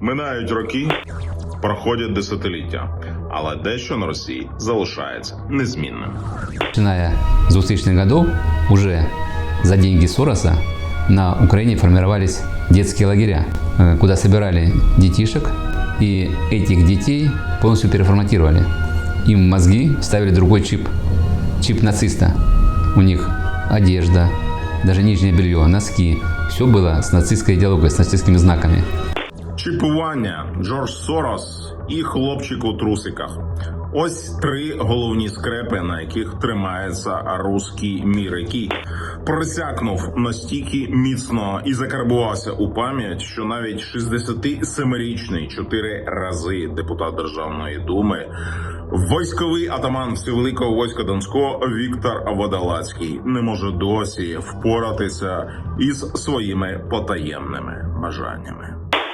Минають роки, проходять десятиліття, але дещо на Росії залишається незмінним. Начиная с 2000-х годов, уже за деньги Сороса на Украине формировались детские лагеря, э, куда собирали детишек, и этих детей полностью переформатировали. Им в мозги ставили другой чип, чип нациста. У них одежда, даже нижнее белье, носки, все было с нацистской идеологией, с нацистскими знаками. Чіпування Джордж Сорос і хлопчик у трусиках. Ось три головні скрепи, на яких тримається руський мір, який просякнув настільки міцно і закарбувався у пам'ять, що навіть 67-річний чотири рази депутат Державної думи, військовий атаман Всевеликого війська Донського Віктор Водолацький не може досі впоратися із своїми потаємними бажаннями.